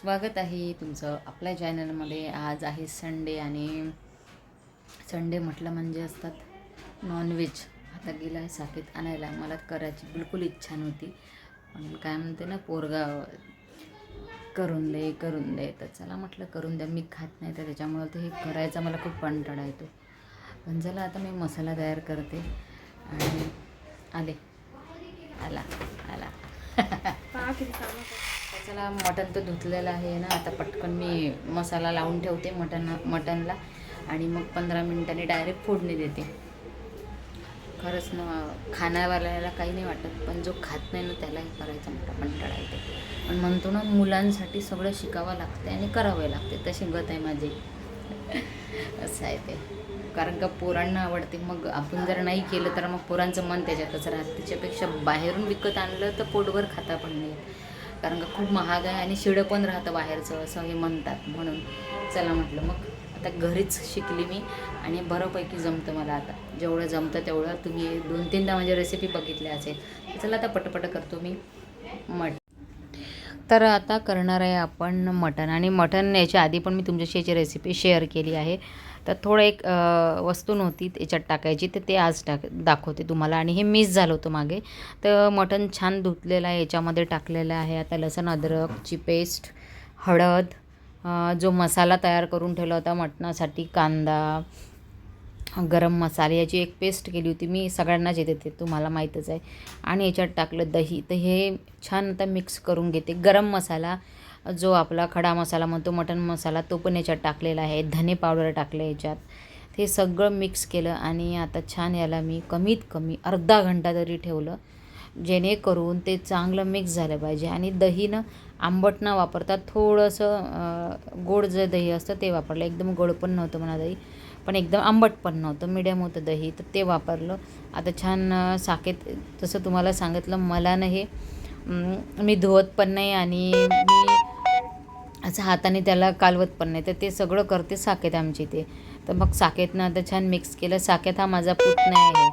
स्वागत आहे तुमचं आपल्या चॅनलमध्ये. आज आहे संडे आणि संडे म्हटलं म्हणजे असतात नॉनव्हेज आता गेला आहे साकेत आणायला. मला करायची बिलकुल इच्छा नव्हती. पण काय म्हणते ना पोरगा करून दे करून दे. तर चला म्हटलं करून द्या. मी खात नाही तर त्याच्यामुळं ते हे करायचा मला खूप कंटाळा येतो. पण चला आता मी मसाला तयार करते. आणि आले. आला आला. चला मटण तर धुतलेलं आहे ना आता पटकन मी मसाला लावून ठेवते मटण मटणला आणि मग पंधरा मिनिटांनी डायरेक्ट फोडणी देते. खरंच ना खाण्यावाल्याला काही नाही वाटत पण जो खात नाही ना त्यालाही करायचा मोठा कंटाळा येतो पण म्हणतो ना मुलांसाठी सगळं शिकावं लागते आणि करावं लागते तशी गत आहे माझी. असं आहे ते. कारण का पोरांना आवडते. मग आपण जर नाही केलं तर मग पोरांचं मन त्याच्यातच राहतं. त्याच्यापेक्षा बाहेरून विकत आणलं तर पोटभर खाता पण नाही कारण का खूप महाग आहे आणि शिडं पण राहतं बाहेरचं असं हे म्हणतात म्हणून. चला म्हटलं मग. आता घरीच शिकली मी आणि बऱ्यापैकी जमतं मला आता. जेवढं जमतं तेवढं तुम्ही दोन तीनदा म्हणजे रेसिपी बघितल्या असेल. तर चला आता पटपट करतो मी. मट तर आता करणार आहे आपण मटण आणि मटण याच्या आधी पण मी तुमच्याशी याची रेसिपी शेअर केली आहे. तर थोडं एक वस्तू नव्हती याच्यात टाकायची तर ते आज टाक दाखवते तुम्हाला. आणि हे मिस झालं होतं मागे. तर मटण छान धुतलेलं आहे याच्यामध्ये टाकलेलं आहे. आता लसण अद्रकची पेस्ट हळद जो मसाला तयार करून ठेवला होता मटणासाठी कांदा गरम मसाले याची एक पेस्ट केली होती मी सगळ्यांनाच येते ते तुम्हाला माहीतच आहे. आणि याच्यात टाकलं दही. तर हे छान आता मिक्स करून घेते. गरम मसाला जो आपला खडा मसाला म्हणतो मटन मसाला तो पण याच्यात टाकलेला आहे. धने पावडर टाकलं याच्यात. ते सगळं मिक्स केलं आणि आता छान याला मी कमीत कमी अर्धा घंटा तरी ठेवलं. जेणेकरून ते चांगलं मिक्स झालं पाहिजे. आणि दहीनं आंबट न वापरता थोडंसं गोड जे दही असतं ते वापरलं. एकदम गोड पण नव्हतं म्हणा दही पण एकदम आंबट पण नव्हतं. मिडियम होतं दही तर ते वापरलं. आता छान साखेत साकेत जसं तुम्हाला सांगितलं मला ना हे मी धुवत पण नाही आणि मी असं हाताने त्याला कालवत पण नाही. तर ते सगळं करते साकेत आमची ते तर मग साकेतनं आता छान मिक्स केलं. साकेत हा माझा पुतणा आहे.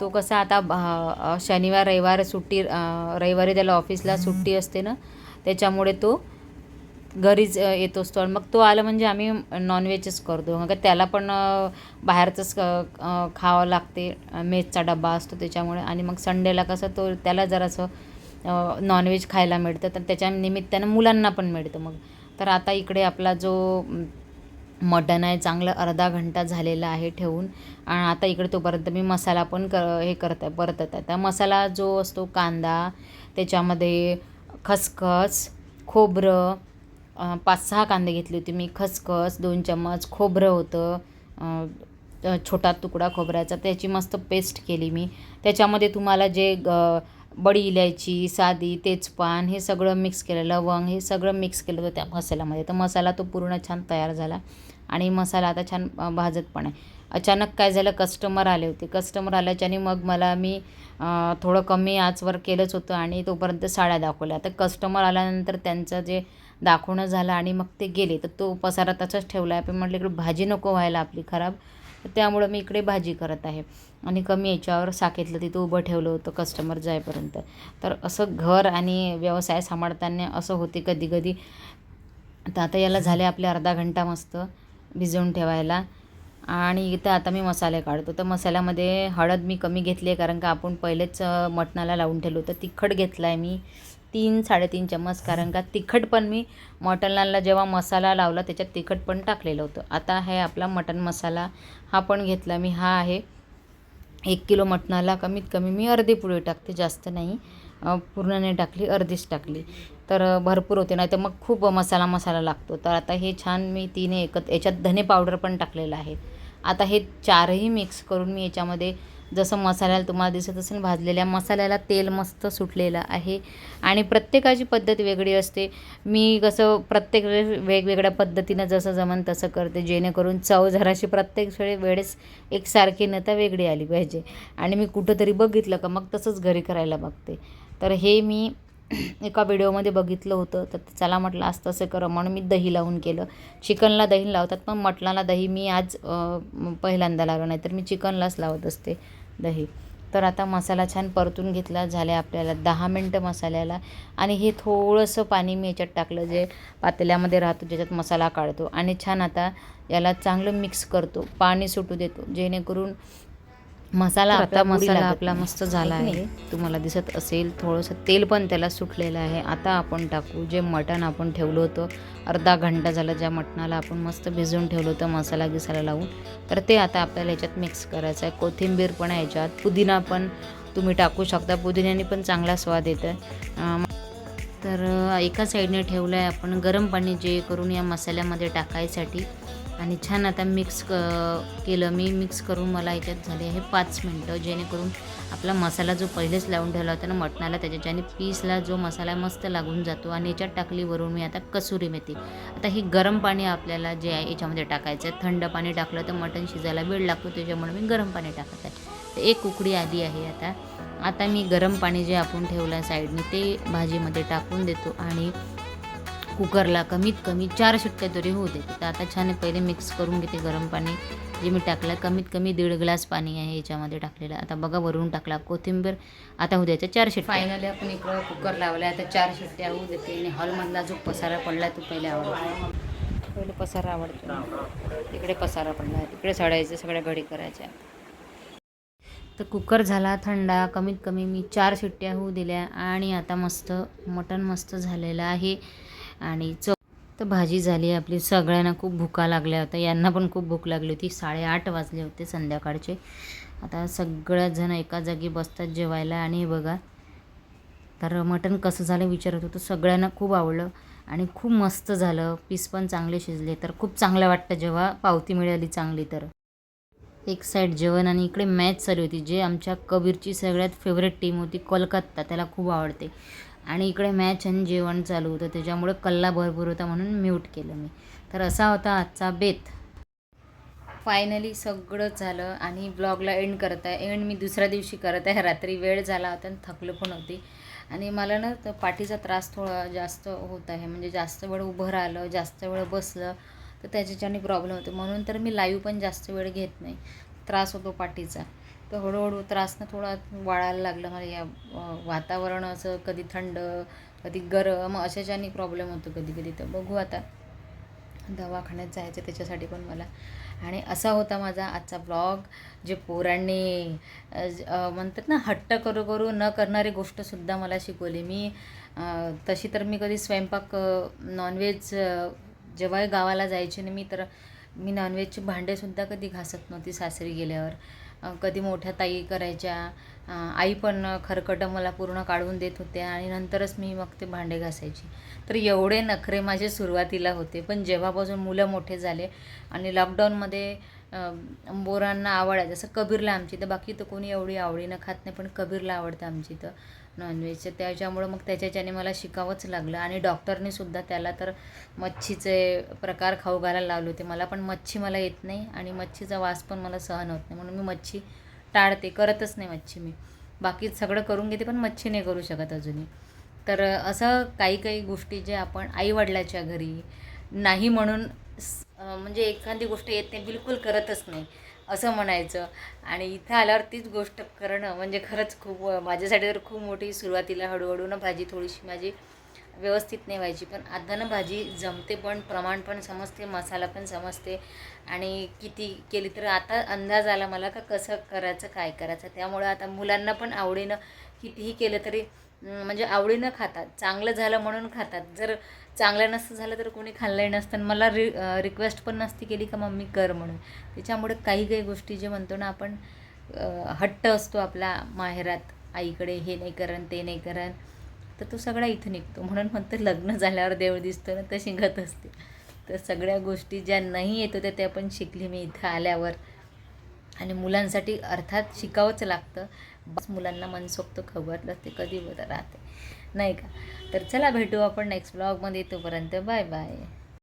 तो कसा आता शनिवार रविवार सुट्टी रविवारी त्याला ऑफिसला सुट्टी असते ना त्याच्यामुळे तो घरीच येत असतो आणि मग तो आला म्हणजे आम्ही नॉनव्हेजच करतो. मग त्याला पण बाहेरचंच खावं लागते. मेजचा डब्बा डबा असतो त्याच्यामुळे. आणि मग संडेला कसं तो त्याला जरासं नॉनव्हेज खायला मिळतं. तर त्याच्या निमित्तानं मुलांना पण मिळतं मग. तर आता इकडे आपला जो मटण आहे चांगलं अर्धा घंटा झालेला आहे ठेवून. आणि आता इकडे तोपर्यंत मी मसाला पण क हे करत आहे परतत आहे. त्या मसाला जो असतो कांदा त्याच्यामध्ये खसखस खोबरं पाच सहा कांदे घेतले होते मी. खसखस दोन चम्मच खोबरं होतं छोटा तुकडा खोबऱ्याचा. त्याची मस्त पेस्ट केली मी. त्याच्यामध्ये तुम्हाला जे ग बडी इलायची साधी तेजपान हे सगळं मिक्स केलं लवंग हे सगळं मिक्स केलं होतं त्या मसाल्यामध्ये. तर मसाला तो पूर्ण छान तयार झाला आणि मसाला आता छान भाजत पण आहे. अचानक काय झालं कस्टमर आले होते. कस्टमर आल्याच्याने मग मला मी थोडं कमी आचवर केलंच होतं आणि तोपर्यंत साड्या दाखवल्या. तर कस्टमर आल्यानंतर त्यांचं जे दाखवणं झालं आणि मग ते गेले. तर तो पसारा तसाच ठेवला. आहे पण म्हटलं इकडे भाजी नको व्हायला आपली खराब. त्यामुळं मी इकडे भाजी करत आहे. आणि कमी याच्यावर साकेतलं तिथं उभं ठेवलं होतं कस्टमर जाईपर्यंत तर असं घर आणि व्यवसाय सांभाळताना असं होते कधी कधी तर आता याला झाले आपले अर्धा घंटा मस्त भिजवून ठेवायला. आणि इथं आता मी मसाले काढतो. तर मसाल्यामध्ये हळद मी कमी घेतली आहे कारण का आपण पहिलेच मटणाला लावून ठेवलं होतं. तिखट घेतला आहे मी. तीन साडेतीन चम्मच कारण का तिखट पण मी मटणाला जेव्हा मसाला लावला त्याच्यात तिखट पण टाकलेलं होतं. आता हे आपला मटण मसाला हा पण घेतला मी. हा आहे एक किलो मटणाला कमीत कमी मी अर्धी पुळी टाकते जास्त नाही. पूर्ण नाही टाकली अर्धीच टाकली. तर भरपूर होते नाही तर मग खूप मसाला मसाला लागतो. तर आता हे छान मी तिने एकत याच्यात धने पावडर पण टाकलेलं आहे. आता हे चारही मिक्स करून मी याच्यामध्ये जसं मसाल्याला तुम्हाला दिसत असेल भाजलेल्या मसाल्याला तेल मस्त सुटलेलं आहे. आणि प्रत्येकाची पद्धत वेगळी असते. मी कसं प्रत्येक वेळेस वेगवेगळ्या पद्धतीनं जसं जमन तसं करते. जेणेकरून चव जराशी प्रत्येक वेळे वेळेस एकसारखी न तर वेगळी आली पाहिजे. आणि मी कुठंतरी बघितलं का मग तसंच घरी करायला बघते. तर हे मी एका व्हिडिओमध्ये बघितलं होतं तर चला म्हटलं आज तसं करा. म्हणून मी दही लावून केलं. चिकनला दही लावतात पण मटणाला दही मी आज पहिल्यांदा लावलं नाही तर मी चिकनलाच लावत असते दही. तर आता मसाला छान परतून घेतला झाले आपल्याला दहा मिनटं मसाल्याला. आणि हे थोडंसं पाणी मी याच्यात टाकलं जे पातेल्यामध्ये राहतो ज्याच्यात मसाला काढतो. आणि छान आता याला चांगलं मिक्स करतो. पाणी सुटू देतो जेणेकरून मसाला आता मसाला आपला मस्त झाला आहे. तुम्हाला दिसत असेल थोडंसं तेल पण त्याला सुटलेलं आहे. आता आपण टाकू जे मटण आपण ठेवलं होतं. अर्धा घंटा झाला ज्या मटणाला आपण मस्त भिजवून ठेवलं होतं मसाला गिसाला लावून. तर ते आता आपल्याला याच्यात मिक्स करायचं आहे. कोथिंबीर पण आहे याच्यात. पुदिना पण तुम्ही टाकू शकता. पुदिन्याने पण चांगला स्वाद येतं तर एका साईडने ठेवलं आहे आपण गरम पाणी जे करून या मसाल्यामध्ये टाकायसाठी. आणि छान आता मिक्स क केलं मी. मिक्स करून मला याच्यात झाले आहे पाच मिनटं जेणेकरून आपला मसाला जो पहिलेच लावून ठेवला होता ना मटणाला त्याच्याच्याने पीसला जो मसाला मस्त लागून जातो आणि याच्यात टाकली वरून मी आता कसुरी मेथी. आता ही गरम पाणी आपल्याला जे आहे याच्यामध्ये टाकायचं आहे. थंड पाणी टाकलं तर मटण शिजायला वेळ लागतो त्याच्यामुळे मी गरम पाणी टाकत आहे. तर एक उकडी आली आहे आता. आता मी गरम पाणी जे आपण ठेवलं आहे साईडने ते भाजीमध्ये टाकून देतो आणि कुकरला कमीत कमी चार शिट्ट्या तरी होऊ देते. तर आता छान पहिले मिक्स करून घेते गरम पाणी जे मी टाकलं कमीत कमी दीड ग्लास पाणी आहे याच्यामध्ये टाकलेलं. आता बघा वरून टाकला कोथिंबीर आता होऊ द्यायचं चार शिट्ट्या. फायनली आपण इकडं कुकर लावला आता चार शिट्ट्या होऊ देते. आणि हॉलमधला जो पसारा पडला तो पहिले आवडतो. पहिले पसारा आवडतो. इकडे पसारा पडला तिकडे सडायचं सगळ्या घडी करायच्या. तर कुकर झाला थंडा कमीत कमी मी चार शिट्ट्या होऊ दिल्या. आणि आता मस्त मटण मस्त झालेलं आहे. आणि चव. तर भाजी झाली आपली. सगळ्यांना खूप भुका लागल्या होत्या. यांना पण खूप भूक लागली होती. साडेआठ वाजले होते संध्याकाळचे. आता सगळ्याजणं एका जागी बसतात जेवायला. आणि बघा तर मटण कसं झालं विचारत होतो. सगळ्यांना खूप आवडलं. आणि खूप मस्त झालं. पीस पण चांगले शिजले. तर खूप चांगलं वाटतं जेव्हा पावती मिळाली चांगली तर. एक साईड जेवण आणि इकडे मॅच चालू होती. जे आमच्या कबीरची सगळ्यात फेवरेट टीम होती कोलकाता. त्याला खूप आवडते. आणि इकडे मॅच आणि जेवण चालू होतं. त्याच्यामुळे कल्ला भरपूर होता म्हणून म्यूट केलं मी. तर असा होता आजचा बेत. फायनली सगळं झालं आणि ब्लॉगला एंड करत आहे. एंड मी दुसऱ्या दिवशी करत आहे. रात्री वेळ झाला होता आणि थकलं पण होती. आणि मला ना तर पाठीचा त्रास थोडा जास्त होत आहे. म्हणजे जास्त वेळ उभं राहिलं जास्त वेळ बसलं तर त्याच्याच्याने प्रॉब्लेम होतो. म्हणून तर मी लाईव्ह पण जास्त वेळ घेत नाही. त्रास होतो पाठीचा. तर हळूहळू त्रासनं थोडा वाढायला लागलं. मला या वातावरण असं कधी थंड कधी गरम अशाच्याने प्रॉब्लेम होतो कधी कधी तर बघू आता. दवाखान्यात जायचं त्याच्यासाठी पण मला. आणि असा होता माझा आजचा ब्लॉग जे पोरांनी म्हणतात ना हट्ट करू करू न करणारी गोष्टसुद्धा मला शिकवली. मी तशी तर मी कधी स्वयंपाक नॉनव्हेज जेव्हाही गावाला जायचे ना मी तर मी नॉनव्हेजचे भांडेसुद्धा कधी घासत नव्हती सासरी गेल्यावर. कधी मोठ्या ताई करायच्या. आई पण खरकटं मला पूर्ण काढून देत होत्या आणि नंतरच मी मग ते भांडे घासायची. तर एवढे नखरे माझे सुरुवातीला होते पण जेव्हापासून मुलं मोठे झाले आणि लॉकडाऊनमध्ये बोरांना आवड आहे. जसं कबीरला आमची तर बाकी तर कोणी एवढी आवडीनं खात नाही पण कबीरला आवडतं आमची तर नॉनव्हेजचं त्याच्यामुळं मग त्याच्याच्याने मला शिकावंच लागलं. आणि डॉक्टरने सुद्धा त्याला तर मच्छीचे प्रकार खाऊ घालायला लावले होते. मला पण मच्छी मला येत नाही आणि मच्छीचा वास पण मला सहन होत नाही. म्हणून मी मच्छी टाळते. करतच नाही मच्छी मी. बाकी सगळं करून घेते पण मच्छी नाही करू शकत अजूनही. तर असं काही काही गोष्टी जे आपण आईवडिलाच्या घरी नाही म्हणून म्हणजे एखादी गोष्ट येत नाही बिलकुल करतच नाही. असं म्हणायचं. आणि इथं आल्यावर तीच गोष्ट करणं म्हणजे खरंच खूप माझ्यासाठी तर खूप मोठी सुरुवातीला हळूहळू ना भाजी थोडीशी माझी व्यवस्थित नाही व्हायची. पण आता ना भाजी जमते पण प्रमाण पण समजते मसाला पण समजते. आणि किती केली तर आता अंदाज आला मला का कसं करायचं काय करायचं. त्यामुळं आता मुलांना पण आवडीनं कितीही केलं तरी म्हणजे आवडीनं खातात चांगलं झालं म्हणून खातात. जर चांगलं नसतं झालं तर कोणी खाल्लंही नसतं आणि मला रि रिक्वेस्ट पण नसती केली का मम्मी कर म्हणून. त्याच्यामुळे काही काही गोष्टी जे म्हणतो ना आपण हट्ट असतो आपला माहेरात आईकडे हे नाही करण ते नाही करण तर तो सगळा इथं निघतो. म्हणून म्हणतो लग्न झाल्यावर देव दिसतो ना तर शिंगत असते. तर सगळ्या गोष्टी ज्या नाही येत होत्या त्या पण शिकली मी इथं आल्यावर. आणि मुलांसाठी अर्थात शिकावंच लागतं. बस मुलांना मनसोक्त खबर ते कधी होत राहते. नाही का? तर चला भेटू आपण नेक्स्ट ब्लॉगमध्ये तोपर्यंत बाय बाय